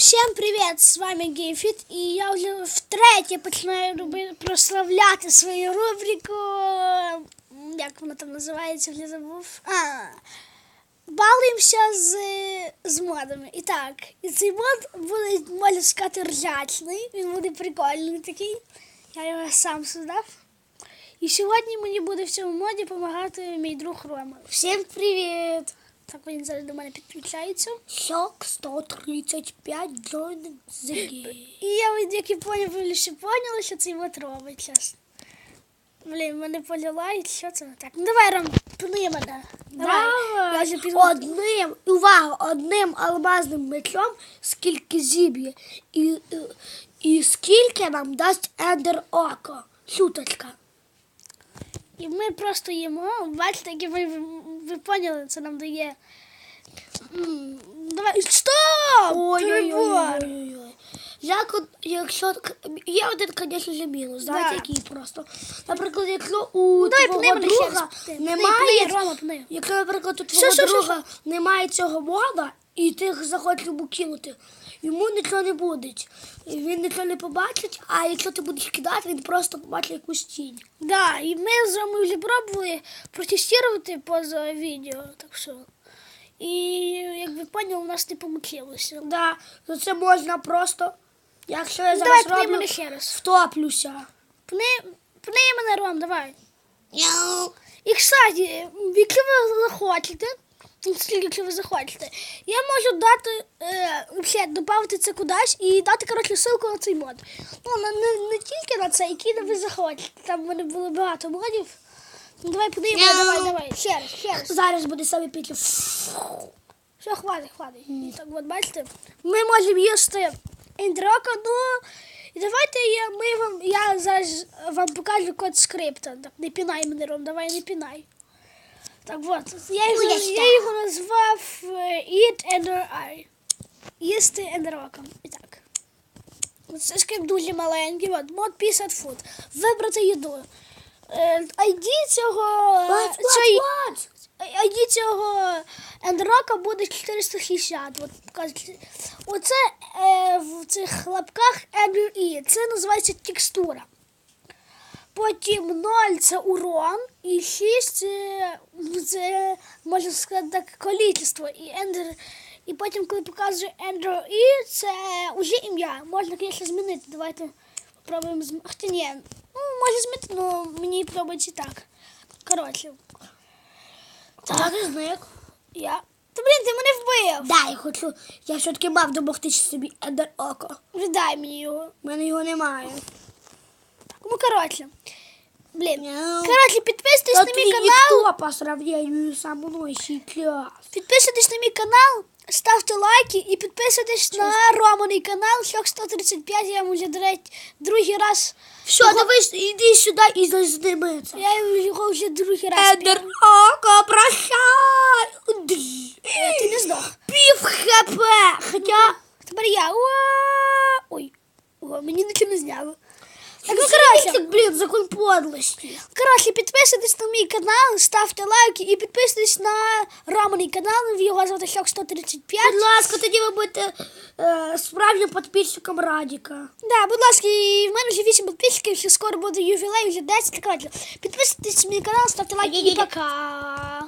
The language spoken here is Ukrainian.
Всем привет! З вами Гейфіт, і я вже втретє починаю роби- прославляти свою рубрику. Як вона там називається, вже забув. А, балуємося з, з модами. І так, і цей мод буде, можна сказати, ржачний. Він буде прикольний такий. Я його сам создав. І сьогодні мені буде в цьому моді допомагати мій друг Рома. Всем привет! Так він зараз до мене підключається. Шок 135 join the game. І я від як і поняв, ви ще поняли, що цей мод робить зараз. Блін, мене поліла і що це так. Ну давай, Ром, пни мене. Давай. Я вже піду. Одним, увага, одним алмазним мечом скільки зіб'є і, і, і скільки нам дасть ендер око. Шуточка. І ми просто їмо. Бачите, як ви, ви поняли, це нам дає. Давай. Стоп! Ой-ой-ой. Як, якщо є один, звісно, же мінус, знаєте, який просто. Наприклад, якщо у Дай, твого пни ще друга раз. Немає, пни, Рома, пни. якщо, наприклад, у Що, друга що, що, немає цього мода, і ти захочеш йому кинути, йому нічого не буде. Він нічого не побачить, а якщо ти будеш кидати, він просто побачить якусь тінь. Да, і ми з Ромою вже пробували протестувати поза відео, так що. І як ви поняли, у нас не вийшло. Да, то це можна просто, якщо я Ну, давай, зараз роблю, мене ще раз. втоплюся. Пни, пни мене, Ром, давай. І, кстати, якщо ви захочете, скільки якщо ви захочете, я можу дати, е, вообще, додати це кудись і дати, коротше, ссылку на цей мод. Ну, на, не, не тільки на це, який ви захочете. Там в мене було багато модів. Ну, давай подивимося, давай, давай. Ще раз, ще раз. Зараз буде саме пітлю. Все, хватить, хватить. І так от, бачите, ми можемо їсти індрока, ну, і давайте я, ми вам, я зараз вам покажу код скрипта. Так, не пінай мене, Ром, давай не пінай. Так от, я його, я його назвав е, Eat Ender Eye. Їсти ендероком. І так. Це скрипт дуже маленький, от, мод 50 фут. Вибрати їду. ID цього... What, цієї- what? ID цього ендрока буде 460. От, оце е, в цих лапках Ender E. Це називається текстура. Потім 0 це урон, і 6 це, ну, це можна сказати так, количество. І, ендер, і потім, коли показує Ender E, це вже ім'я. Можна, звісно, змінити. Давайте спробуємо змінити. Хоча ні, ну, може змінити, але мені подобається так. Коротше. Так, і зник. Я. Та блін, ти мене вбив. Да, я хочу. Я все-таки мав домогти собі ендер око. Віддай мені його. У мене його немає. Ну, коротше. Блін. Коротше, підписуйтесь на мій канал. ніхто по сравнению со мною сейчас. Підписуйтесь на мій канал, ставте лайки і підписуйтесь на Романий канал Шок 135. Я йому вже другий раз. Все, дивись, іди сюди і це. Я його вже другий раз. Ендер око, прощай. Ти не здох. Пів хп. Хоча... Тепер я. Ой. О, мені нічого не зняло. Так, ну, Короче, коротше, блін, закон подлості. коротше, підписуйтесь на мій канал, ставте лайки і підписуйтесь на Романий канал. В його звати Шок 135. Будь ласка, тоді ви будете е, справжнім підписчиком Радіка. Да, будь ласка, і в мене вже 8 підписчиків, ще скоро буде ювілей, вже 10. Так, коротше, підписуйтесь на мій канал, ставте лайки і пока.